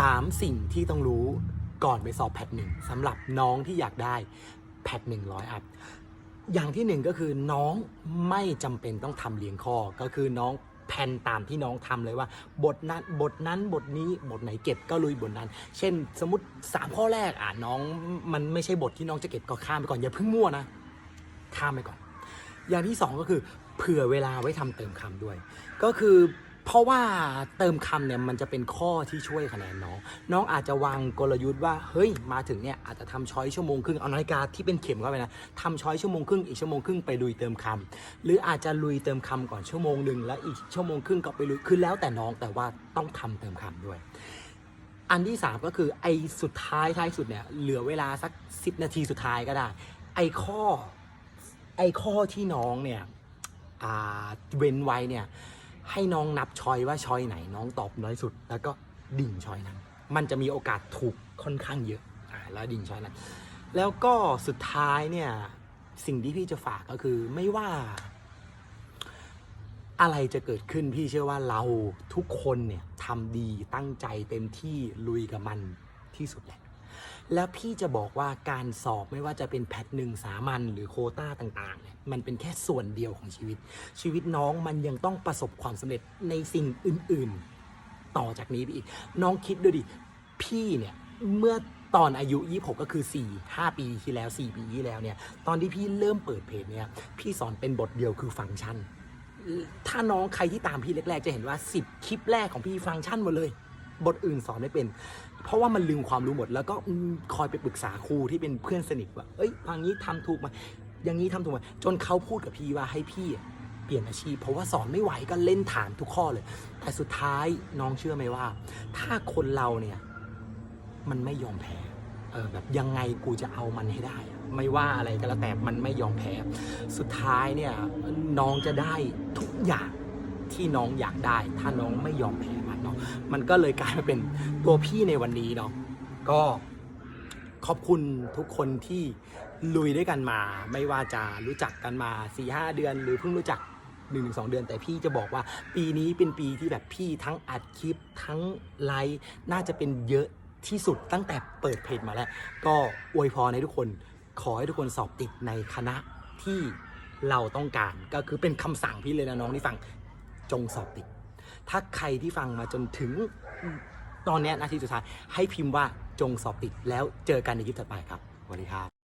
3 สิ่งที่ต้องรู้ก่อนไปสอบแพทหนึ่งสำหรับน้องที่อยากได้แพทหนึ่งร้อยอัพอย่างที่หนึ่งก็คือน้องไม่จำเป็นต้องทำเรียงข้อก็คือน้องแพนตามที่น้องทำเลยว่า บทนั้นบทนั้นบทนี้บทไหนเก็บก็ลุยบทนั้น เช่น สมมติ 3 ข้อแรกอะน้องมันไม่ใช่บทที่น้องจะเก็บก็ข้ามไปก่อนอย่าเพิ่งมั่วนะข้ามไปก่อน อย่างที่สองก็คือเผื่อเวลาไว้ทำเติมคำด้วย ก็คือ เพราะว่าเติมคำเนี่ยมันจะเป็นข้อที่ช่วยคะแนนน้อง น้องอาจจะวางกลยุทธ์ว่าเฮ้ยมาถึงเนี่ยอาจจะทำช้อยชั่วโมงครึ่งเอานาฬิกาที่เป็นเข็มเข้าไปนะทำช้อยชั่วโมงครึ่งอีกชั่วโมงครึ่งไปลุยเติมคำหรืออาจจะลุยเติมคำก่อนชั่วโมงหนึ่งแล้วอีกชั่วโมงครึ่งก็ไปลุยคือแล้วแต่น้องแต่ว่าต้องทำเติมคำด้วย อันที่ 3 ก็คือไอ้สุดท้ายท้ายสุดเนี่ยเหลือเวลาสัก 10 นาทีสุดท้ายก็ได้ ไอ้ข้อไอ้ข้อที่น้องเนี่ยเว้นไว้เนี่ย ให้น้องนับชอยว่าชอยไหน น้องตอบน้อยสุด แล้วก็ดิ่งชอยนั้นมันจะมีโอกาสถูกค่อนข้างเยอะอ่าแล้วดิ่งชอยนั้นแล้วก็สุดท้ายเนี่ยสิ่งที่พี่จะฝากก็คือไม่ว่า อะไรจะเกิดขึ้นพี่เชื่อว่าเราทุกคนเนี่ยทำดีตั้งใจเต็มที่ลุยกับมันที่สุดแหละ แล้วพี่จะบอกว่าการสอบไม่ว่าจะเป็นแพทหนึ่งสามัญหรือโคต้าต่างๆเนี่ยมันเป็นแค่ส่วนเดียวของชีวิต ชีวิตน้องมันยังต้องประสบความสำเร็จในสิ่งอื่นๆ ต่อจากนี้ไปอีก น้องคิดดูดิ พี่เนี่ยเมื่อตอนอายุ 26 ก็คือ 4 5 ปีที่แล้ว 4 ปีที่แล้วเนี่ย ตอนที่พี่เริ่มเปิดเพจเนี่ย พี่สอนเป็นบทเดียวคือฟังก์ชัน ถ้าน้องใครที่ตามพี่แรกๆ จะเห็นว่า 10 คลิปแรกของพี่ฟังก์ชันหมดเลย บทอื่นสอนไม่เป็น เพราะว่ามันลืมความรู้หมด แล้วก็คอยไปปรึกษาครูที่เป็นเพื่อนสนิทว่าเอ้ยทางนี้ทำถูกไหมอย่างนี้ทำถูกไหมจนเขาพูดกับพี่ว่าให้พี่เปลี่ยนอาชีพ เพราะว่าสอนไม่ไหวก็เล่นถามทุกข้อเลย แต่สุดท้ายน้องเชื่อไหมว่า ถ้าคนเราเนี่ยมันไม่ยอมแพ้เออแบบยังไงกูจะเอามันให้ได้ ไม่ว่าอะไรก็แล้วแต่มันไม่ยอมแพ้ สุดท้ายเนี่ยน้องจะได้ทุกอย่างที่น้องอยากได้ ถ้าน้องไม่ยอมแพ้ เนาะมันก็เลยกลายมาเป็นตัวพี่ในวันนี้เนาะก็ขอบคุณทุกคนที่ลุยด้วยกันมา ไม่ว่าจะรู้จักกันมา4ีหเดือน หรือเพิ่งรู้จัก1นสเดือน แต่พี่จะบอกว่า ปีนี้เป็นปีที่แบบพี่ทั้งอัดคลิปทั้งไลฟ์น่าจะเป็นเยอะที่สุดตั้งแต่เปิดเพจมาแล้ว ก็อวยพรให้ทุกคนขอให้ทุกคนสอบติดในคณะที่เราต้องการ ก็คือเป็นคำสั่งพี่เลยนะน้องที่ฟังจงสอบติด ถ้าใครที่ฟังมาจนถึงตอนเนี้ยนาทีสุดท้ายให้พิมพ์ว่าจงสอบติดแล้วเจอกันในคลิปถัดไปครับสวัสดีครับ